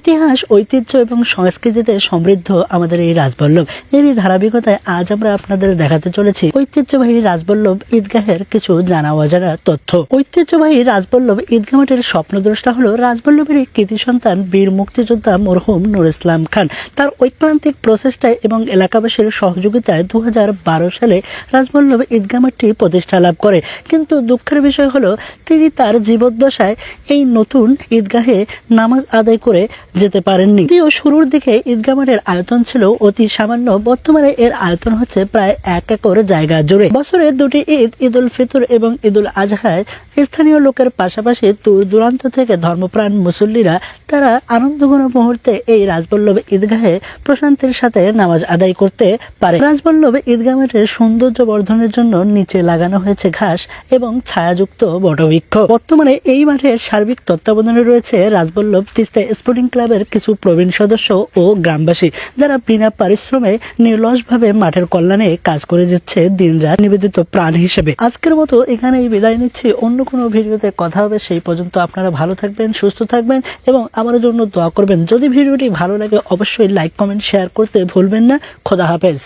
ইতিহাস, ঐতিহ্য এবং সংস্কৃতিতে সমৃদ্ধ আমাদের এই রাজবল্লভ। এরই ধারাবাহিকতায় আজ আমরা আপনাদের দেখাতে চলেছি ঐতিহ্যবাহী রাজবল্লভ ঈদগাহের কিছু জানা অজানা তথ্য। ঐতিহ্যবাহী রাজবল্লভ ঈদগাহ মাঠের স্বপ্নদ্রষ্টা হলো রাজবল্লভের কৃতি সন্তান বীর মুক্তিযোদ্ধা মরহুম নুর ইসলাম খান। তার ঐক্রান্তিক প্রচেষ্টায় এবং এলাকাবাসীর সহযোগিতায় দু হাজার বারো সালে রাজবল্লভ ঈদগাহ মাঠটি প্রতিষ্ঠা লাভ করে। কিন্তু দুঃখের বিষয় হলো, তিনি তার জীবদ্দশায় এই নতুন ঈদগাহে নামাজ আদায় করে যেতে পারেননি। যদিও শুরুর দিকে ঈদগাহ মাঠের আয়তন ছিল অতি সামান্য, বর্তমানে এর আয়তন হচ্ছে প্রায় এক একর জায়গা জুড়ে। বছরের দুটি ঈদ ঈদ উল ফিতর এবং ঈদ উল আজহায় স্থানীয় লোকের পাশাপাশি দূর দূরান্ত থেকে ধর্মপ্রাণ মুসল্লিরা তারা আনন্দঘন মুহূর্তে এই রাজবল্লভ ঈদগাহে প্রশান্তির সাথে নামাজ আদায় করতে পারে। রাজবল্লভ ঈদগাহ মাঠের সৌন্দর্য বর্ধনের জন্য নিচে লাগানো হয়েছে ঘাস এবং ছায়াযুক্ত বটবৃক্ষ। বর্তমানে এই মাঠের সার্বিক তত্ত্বাবধানে রয়েছে রাজবল্লভ তিস্তা স্পোর্টিং ক্লাবের কিছু প্রবীণ সদস্য ও গ্রামবাসী, যারা বিনা পারিশ্রমে নির্লসভাবে মাঠের কল্যাণে কাজ করে যাচ্ছে দিনরাত নিবেদিত প্রাণ হিসেবে। আজকের মতো এখানেই বিদায় নিচ্ছি। অন্য কোনো ভিডিওতে কথা হবে, সেই পর্যন্ত আপনারা ভালো থাকবেন, সুস্থ থাকবেন এবং আমার জন্য দোয়া করবেন। যদি ভিডিওটি ভালো লাগে, অবশ্যই লাইক কমেন্ট শেয়ার করতে ভুলবেন না। খোদা হাফেজ।